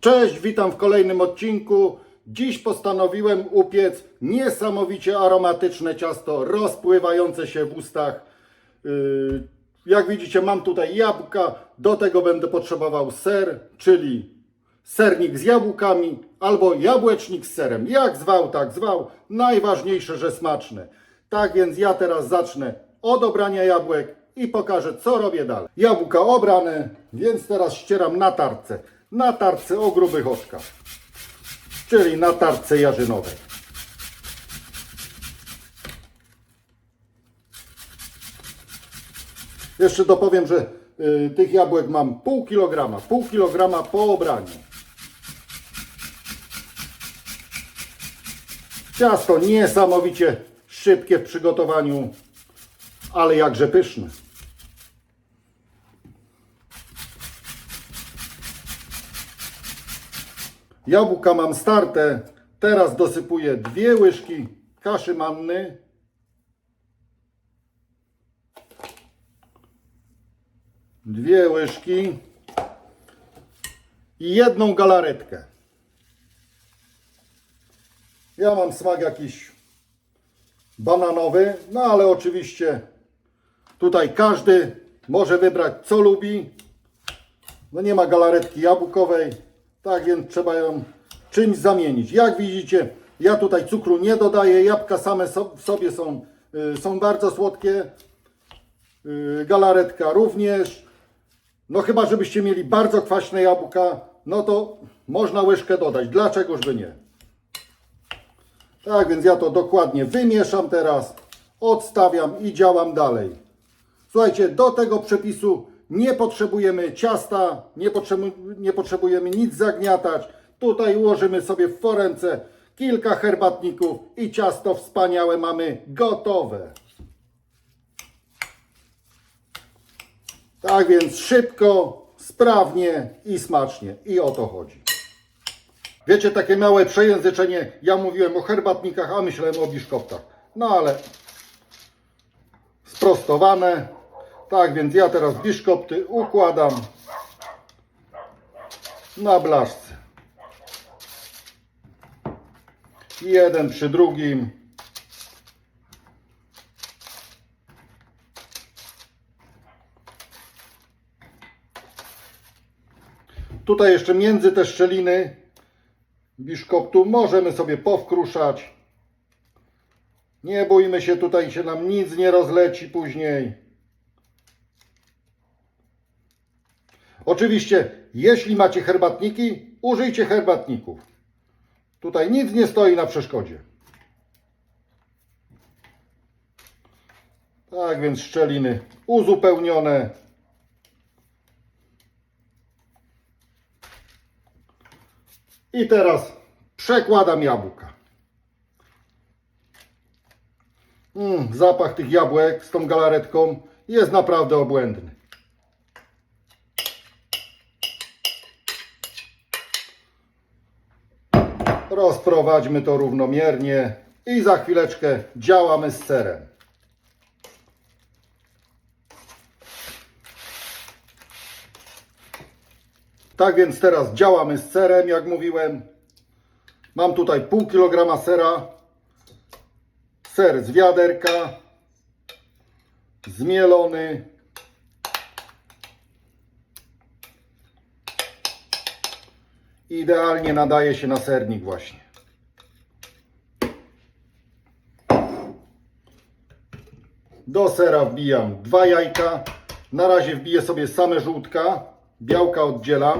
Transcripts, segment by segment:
Cześć, witam w kolejnym odcinku. Dziś postanowiłem upiec niesamowicie aromatyczne ciasto, rozpływające się w ustach. Yy, Jak widzicie, mam tutaj jabłka. Do tego będę potrzebował ser, czyli sernik z jabłkami albo jabłecznik z serem. Jak zwał, tak zwał. Najważniejsze, że smaczne. Tak więc ja teraz zacznę od obrania jabłek i pokażę, co robię dalej. Jabłka obrane, więc teraz ścieram na tarce. Na tarce o grubych oczkach, czyli na tarce jarzynowej. Jeszcze dopowiem, że y, tych jabłek mam pół kilograma, pół kilograma po obraniu. Ciasto niesamowicie szybkie w przygotowaniu, ale jakże pyszne. Jabłka mam starte. Teraz dosypuję dwie łyżki kaszy manny. Dwie łyżki i jedną galaretkę. Ja mam smak jakiś bananowy, no ale oczywiście tutaj każdy może wybrać co lubi. No nie ma galaretki jabłkowej, tak więc trzeba ją czymś zamienić. Jak widzicie, ja tutaj cukru nie dodaję, jabłka same w sobie są, y, są bardzo słodkie. Y, galaretka również. No chyba, żebyście mieli bardzo kwaśne jabłka, no to można łyżkę dodać. Dlaczegoż by nie? Tak więc ja to dokładnie wymieszam teraz, odstawiam i działam dalej. Słuchajcie, do tego przepisu nie potrzebujemy ciasta, nie, nie potrzebujemy nic zagniatać. Tutaj ułożymy sobie w forence kilka herbatników i ciasto wspaniałe mamy gotowe. Tak więc szybko, sprawnie i smacznie. I o to chodzi. Wiecie, takie małe przejęzyczenie. Ja mówiłem o herbatnikach, a myślałem o biszkoptach. No ale sprostowane. Tak więc ja teraz biszkopty układam na blaszce. Jeden przy drugim. Tutaj jeszcze między te szczeliny biszkoptu możemy sobie powkruszać. Nie bójmy się, tutaj się nam nic nie rozleci później. Oczywiście, jeśli macie herbatniki, użyjcie herbatników. Tutaj nic nie stoi na przeszkodzie. Tak więc szczeliny uzupełnione. I teraz przekładam jabłka. Mm, zapach tych jabłek z tą galaretką jest naprawdę obłędny. Rozprowadźmy to równomiernie i za chwileczkę działamy z serem. Tak więc teraz działamy z serem, jak mówiłem. Mam tutaj pół kilograma sera. Ser z wiaderka. Zmielony. Idealnie nadaje się na sernik właśnie. Do sera wbijam dwa jajka. Na razie wbiję sobie same żółtka. Białka oddzielam.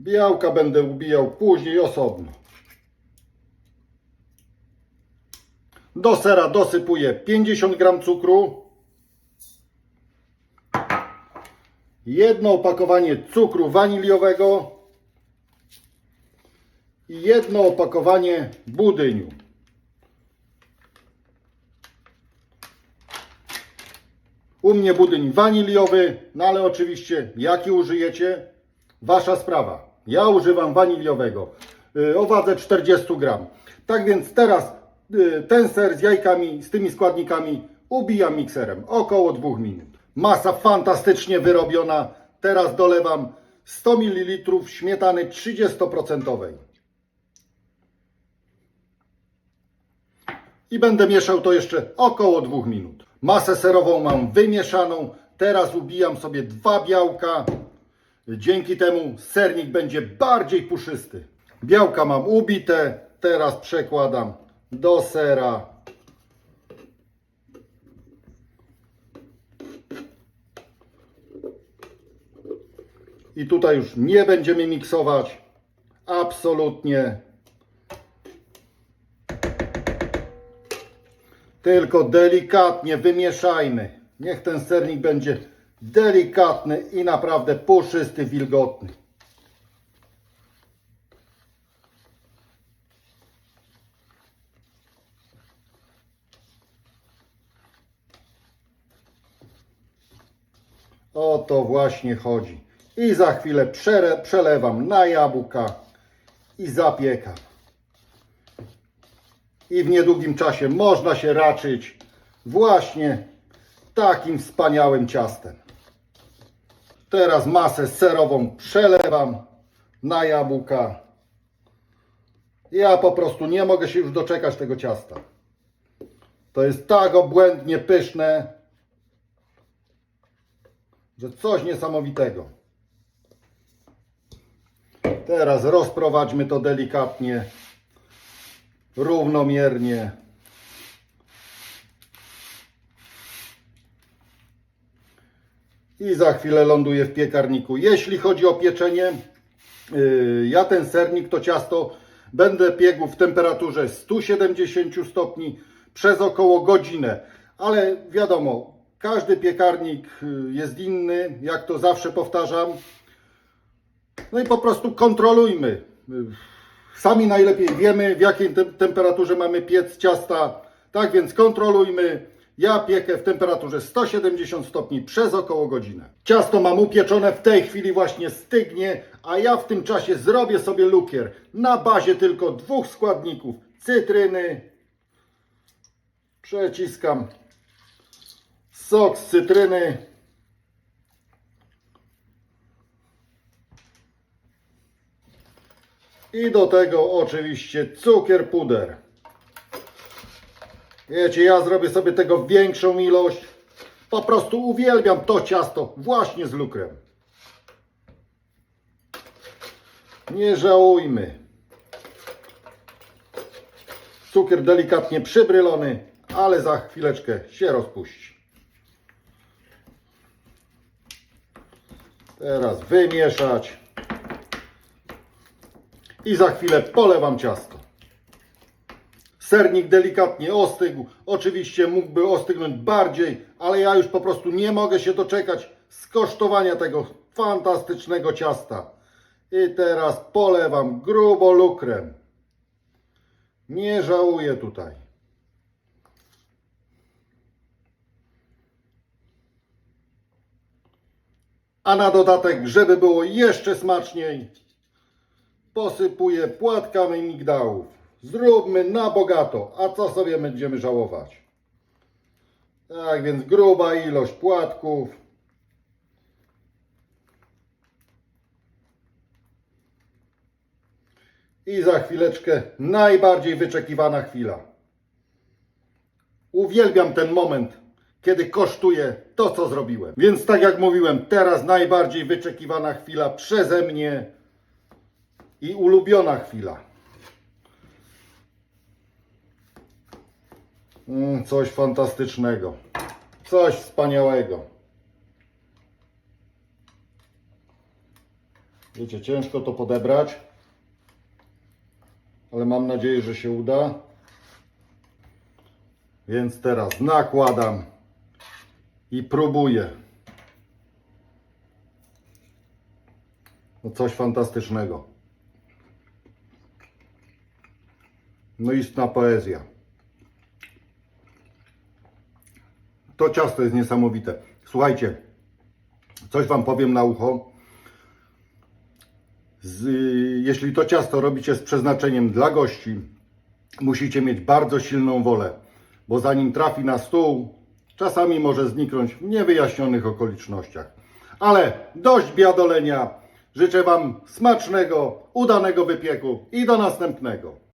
Białka będę ubijał później osobno. Do sera dosypuję 50 gram cukru. Jedno opakowanie cukru waniliowego i jedno opakowanie budyniu. U mnie budyń waniliowy, no ale oczywiście jaki użyjecie, wasza sprawa. Ja używam waniliowego y, o wadze 40 gram. Tak więc teraz y, ten ser z jajkami, z tymi składnikami ubijam mikserem około 2 minut. Masa fantastycznie wyrobiona. Teraz dolewam 100 ml śmietany 30%. I będę mieszał to jeszcze około 2 minut. Masę serową mam wymieszaną. Teraz ubijam sobie dwa białka. Dzięki temu sernik będzie bardziej puszysty. Białka mam ubite. Teraz przekładam do sera. I tutaj już nie będziemy miksować. Absolutnie. Tylko delikatnie wymieszajmy. Niech ten sernik będzie delikatny i naprawdę puszysty, wilgotny. O to właśnie chodzi. I za chwilę przelewam na jabłka i zapiekam. I w niedługim czasie można się raczyć właśnie takim wspaniałym ciastem. Teraz masę serową przelewam na jabłka. Ja po prostu nie mogę się już doczekać tego ciasta. To jest tak obłędnie pyszne, że coś niesamowitego. Teraz rozprowadźmy to delikatnie, równomiernie. I za chwilę ląduje w piekarniku. Jeśli chodzi o pieczenie, yy, ja ten sernik, to ciasto będę piegł w temperaturze 170 stopni przez około godzinę. Ale wiadomo, każdy piekarnik yy, jest inny, jak to zawsze powtarzam. No i po prostu kontrolujmy. Sami najlepiej wiemy, w jakiej te temperaturze mamy piec ciasta. Tak więc kontrolujmy. Ja piekę w temperaturze 170 stopni przez około godzinę. Ciasto mam upieczone, w tej chwili właśnie stygnie, a ja w tym czasie zrobię sobie lukier na bazie tylko dwóch składników. Cytryny. Przeciskam sok z cytryny. I do tego oczywiście cukier puder. Wiecie, ja zrobię sobie tego większą ilość. Po prostu uwielbiam to ciasto właśnie z lukrem. Nie żałujmy. Cukier delikatnie przybrylony, ale za chwileczkę się rozpuści. Teraz wymieszać i za chwilę polewam ciasto. Sernik delikatnie ostygł. Oczywiście mógłby ostygnąć bardziej, ale ja już po prostu nie mogę się doczekać skosztowania tego fantastycznego ciasta. I teraz polewam grubo lukrem. Nie żałuję tutaj. A na dodatek, żeby było jeszcze smaczniej, posypuję płatkami migdałów. Zróbmy na bogato, a co sobie będziemy żałować? Tak więc gruba ilość płatków. I za chwileczkę najbardziej wyczekiwana chwila. Uwielbiam ten moment, kiedy kosztuję to, co zrobiłem. Więc tak jak mówiłem, teraz najbardziej wyczekiwana chwila przeze mnie i ulubiona chwila. Mm, coś fantastycznego. Coś wspaniałego. Wiecie, ciężko to podebrać, ale mam nadzieję, że się uda. Więc teraz nakładam i próbuję. No coś fantastycznego. No istna poezja. To ciasto jest niesamowite. Słuchajcie, coś Wam powiem na ucho. Z, jeśli to ciasto robicie z przeznaczeniem dla gości, musicie mieć bardzo silną wolę, bo zanim trafi na stół, czasami może zniknąć w niewyjaśnionych okolicznościach. Ale dość biadolenia. Życzę Wam smacznego, udanego wypieku i do następnego.